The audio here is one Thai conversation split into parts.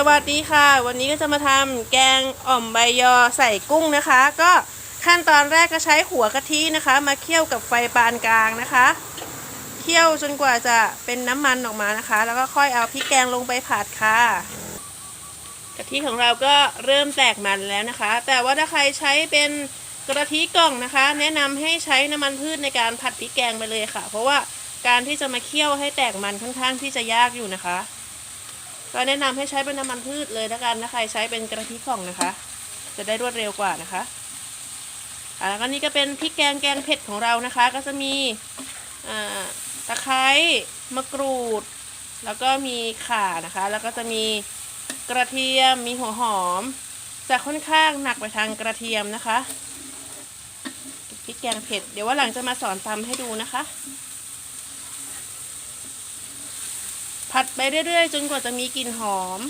สวัสดีค่ะ วันนี้ก็จะมาทำแกงอ่อมใบยอใส่กุ้งนะคะ ก็ขั้นตอนแรกก็ใช้หัวกะทินะคะ มาเคี่ยวกับไฟปานกลางนะคะเคี่ยวจนกว่าจะเป็นน้ำมันออกมานะคะ แล้วก็ค่อยเอาพริกแกงลงไปผัดค่ะกะทิของเราก็เริ่มแตกมันแล้วนะคะ แต่ว่าถ้าใครใช้เป็นกระทิกล่องนะคะ แนะนำให้ใช้น้ำมันพืชในการผัดพริกแกงไปเลยค่ะ เพราะว่าการที่จะมาเคี่ยวให้แตกมันค่อนข้างที่จะยากอยู่นะคะ ก็แนะนำให้ใช้เป็นน้ำมันพืชเลยแล้วกันนะใครใช้เป็นกระทิกล่องนะคะ จะได้รวดเร็วกว่านะคะอ่าแล้วก็นี่ก็เป็นพริกแกงแกงเผ็ดของเรานะคะ ก็จะมีอ่าตะไคร้มะกรูด แล้วก็มีข่านะคะ แล้วก็จะมีกระเทียมมีหัวหอมจะค่อนข้างหนักไปทางกระเทียมนะคะพริกแกงเผ็ด เดี๋ยวว่าหลังจะมาสอนตำให้ดูนะคะ ผัดไปเรื่อยๆ จนกว่าจะมีกลิ่นหอม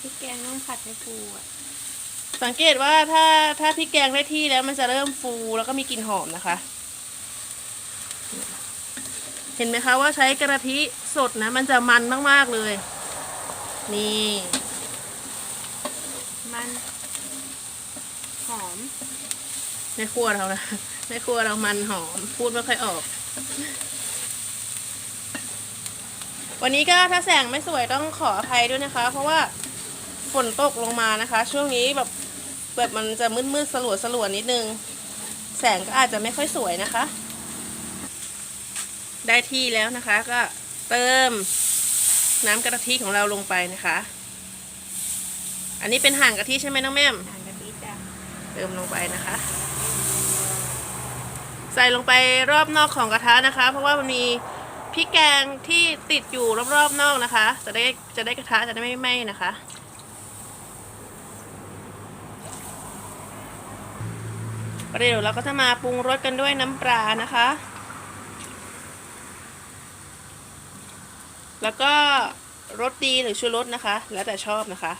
พริกแกงต้องผัดให้ฟูอะสังเกตว่าถ้าถ้าพริกแกงได้ที่แล้วมันจะเริ่มฟูแล้วก็มีกลิ่นหอมนะคะ เห็นไหมคะว่าใช้กระทิสดนะ มันจะมันมากๆเลย นี่ มันหอมในครัวเรานะในครัวเรามันหอมพูดไม่ค่อยออก วันนี้ก็ถ้าแสงไม่สวยต้องขออภัยด้วยนะคะ เพราะว่าฝนตกลงมานะคะ ช่วงนี้แบบแบบมันจะมืดๆสลัวสลัวนิดนึง แสงก็อาจจะไม่ค่อยสวยนะคะ ได้ที่แล้วนะคะก็เติมน้ำกะทิของเราลงไปนะคะ อันนี้เป็นห่างกะทิใช่ไหมน้องแม่มหางกะทิจ้ะเติมลงไปนะคะ ใส่ลงไปรอบนอกของกระทะนะคะ เพราะว่ามันมี พริกแกงที่ติดอยู่รอบๆนอกนะคะ จะได้จะได้กระทะจะได้ไม่ไหม้นะคะประเดี๋ยวเราก็จะมาปรุงรสกันด้วยน้ำปลานะคะ แล้วก็รสดีหรือชูรสนะคะ แล้วแต่ชอบนะคะ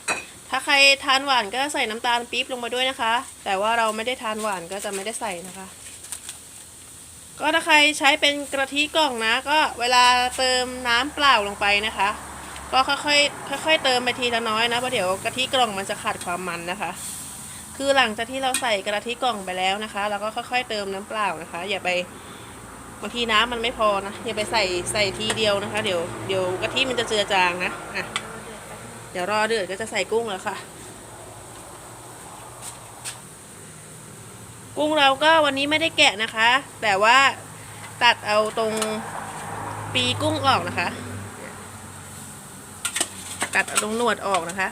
ถ้าใครทานหวานก็ใส่น้ำตาลปี๊บลงมาด้วยนะคะ แต่ว่าเราไม่ได้ทานหวานก็จะไม่ได้ใส่นะคะ ก็ถ้าใครใช้เป็นกระทิกล่องนะ ก็เวลาเติมน้ำเปล่าลงไปนะคะ ก็ค่อยๆค่อยๆเติมไปทีละน้อยนะเพราะเดี๋ยวกะทิกล่องมันจะขาดความมันนะคะ คือหลังจากที่เราใส่กระทิกล่องไปแล้วนะคะเราก็ค่อย ๆ เติมน้ำเปล่านะคะ อย่าไปบางทีน้ำมันไม่พอนะอย่าไปใส่ใส่ทีเดียวนะคะ เดี๋ยวเดี๋ยวกะทิมันจะเจือจางนะอะเดี๋ยวรอเดือดก็จะใส่กุ้งแล้วค่ะ กุ้งเราก็วันนี้ไม่ได้แกะนะคะ แต่ว่าตัดเอาตรงปีกุ้งออกนะคะ ตัดเอาตรงหนวดออกนะคะ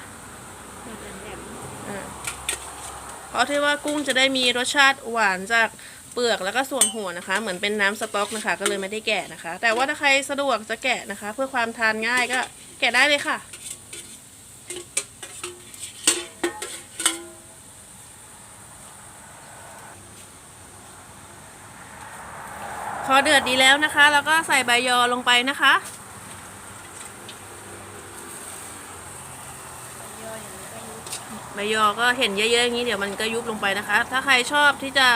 เพราะที่ว่ากุ้งจะได้มีรสชาติหวานจากเปลือกแล้วก็ส่วนหัวนะคะ เหมือนเป็นน้ำสต๊อกนะคะ ก็เลยไม่ได้แกะนะคะ แต่ว่าถ้าใครสะดวกจะแกะนะคะ เพื่อความทานง่ายก็แกะได้เลยค่ะ พอเดือดดีแล้วนะคะ แล้วก็ใส่ใบยอลงไปนะคะย่ออย่างนี้ก็ยุบใบยอก็เห็นเยอะๆอย่างนี้เดี๋ยวมันก็ยุบลงไปนะคะ ถ้าใครชอบที่จะ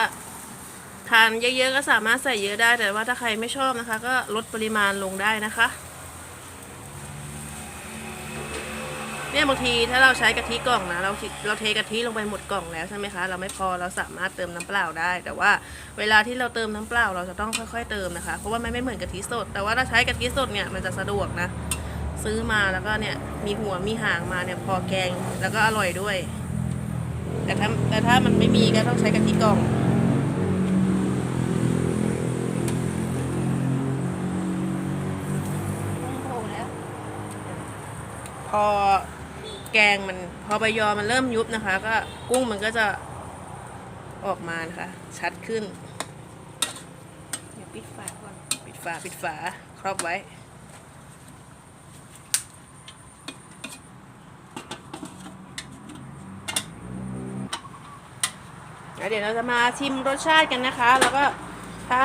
ทานเยอะๆก็สามารถใส่เยอะได้ แต่ว่าถ้าใครไม่ชอบนะคะ ก็ลดปริมาณลงได้นะคะ เนี่ยบางทีถ้าเราใช้กะทิกล่องนะเราทิเราเทกะทิลงไปหมดกล่องแล้วใช่ไหมคะ เราไม่พอเราสามารถเติมน้ำเปล่าได้ แต่ว่าเวลาที่เราเติมน้ำเปล่าเราจะต้องค่อยๆเติมนะคะ เพราะว่ามันไม่เหมือนกะทิสด แต่ว่าถ้าใช้กะทิสดเนี่ยมันจะสะดวกนะ ซื้อมาแล้วก็เนี่ยมีหัวมีหางมาเนี่ยพอแกงแล้วก็อร่อยด้วย แต่ถ้าแต่ถ้ามันไม่มีก็ต้องใช้กะทิกล่องกุ้งโผล่แล้วพอ แกงมันพอใบยอมันเริ่มยุบนะคะ ก็กุ้งมันก็จะออกมานะคะ ชัดขึ้น เดี๋ยวปิดฝาก่อน ปิดฝาปิดฝาครอบไว้แล้วเดี๋ยวเราจะมาชิมรสชาติกันนะคะ แล้วก็ถ้า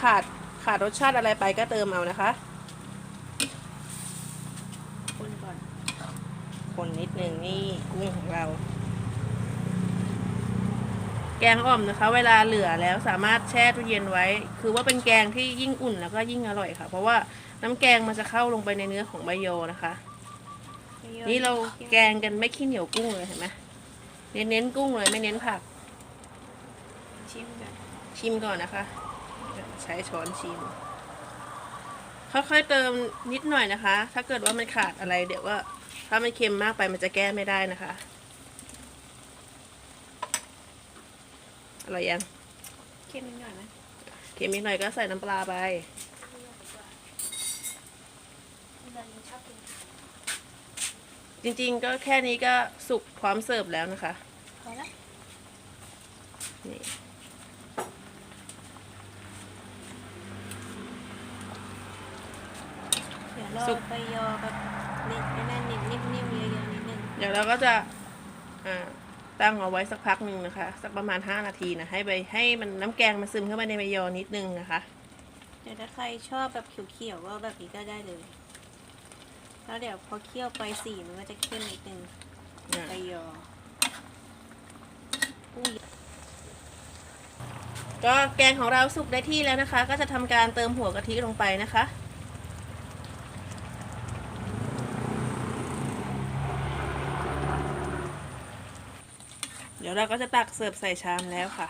ขาดขาดรสชาติอะไรไปก็เติมเอานะคะคนก่อน คนนิดนึงนี่กุ้งของเรา แกงอ่อมนะคะ เวลาเหลือแล้วสามารถแช่ตู้เย็นไว้ คือว่าเป็นแกงที่ยิ่งอุ่นแล้วก็ยิ่งอร่อยค่ะ เพราะว่าน้ำแกงมันจะเข้าลงไปในเนื้อของใบโยนะคะยอนี่เราแกงกันไม่ขี้เหนียวกุ้งเลยเห็นไหมเน้นเน้นๆกุ้งเลยไม่เน้นผัก ชิมแบบชิมก่อนนะคะ ใช้ช้อนชิม ค่อยๆเติมนิดหน่อยนะคะ ถ้าเกิดว่ามันขาดอะไรเดี๋ยวว่า ถ้ามันเค็มมากไปมันจะแก้ไม่ได้นะคะ อร่อยยัง เค็มนิดหน่อยไหมเค็มนิดหน่อยก็ใส่น้ำปลาไปเราชอบกินจริงๆก็แค่นี้ก็สุกพร้อมเสิร์ฟแล้วนะคะพอละนี่เดี๋ยวเราไปยอแบบ นิดนั่นนิดนิ่มๆเยอะๆนิดนึงเดี๋ยวเราก็จะอ่าตั้งเอาไว้สักพักหนึ่งนะคะ สักประมาณ 5 นาทีนะให้ใบให้มันน้ำแกงมันซึมเข้าไปในใบยอนิดนึงนะคะเดี๋ยวถ้าใครชอบแบบเขียวๆก็แบบนี้ก็ได้เลย แล้วเดี๋ยวพอเคี่ยวไปสีมันก็จะเข้มนิดนึงอะไปยอกุยก็แกงของเราสุกได้ที่แล้วนะคะ ก็จะทำการเติมหัวกะทิลงไปนะคะ ดี๋ยวเราก็จะตักเสิร์ฟใส่ชามแล้วค่ะ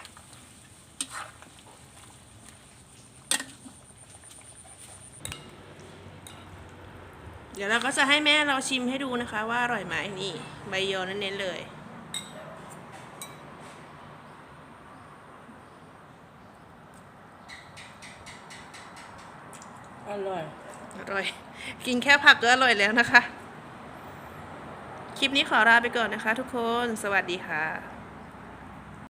เดี๋ยวเราก็จะให้แม่เราชิมให้ดูนะคะ ว่าอร่อยไหมนี่ ใบยอเน้นๆเลยอร่อย อร่อย กินแค่ผักก็อร่อยแล้วนะคะ คลิปนี้ขอลาไปก่อนนะคะทุกคน สวัสดีค่ะ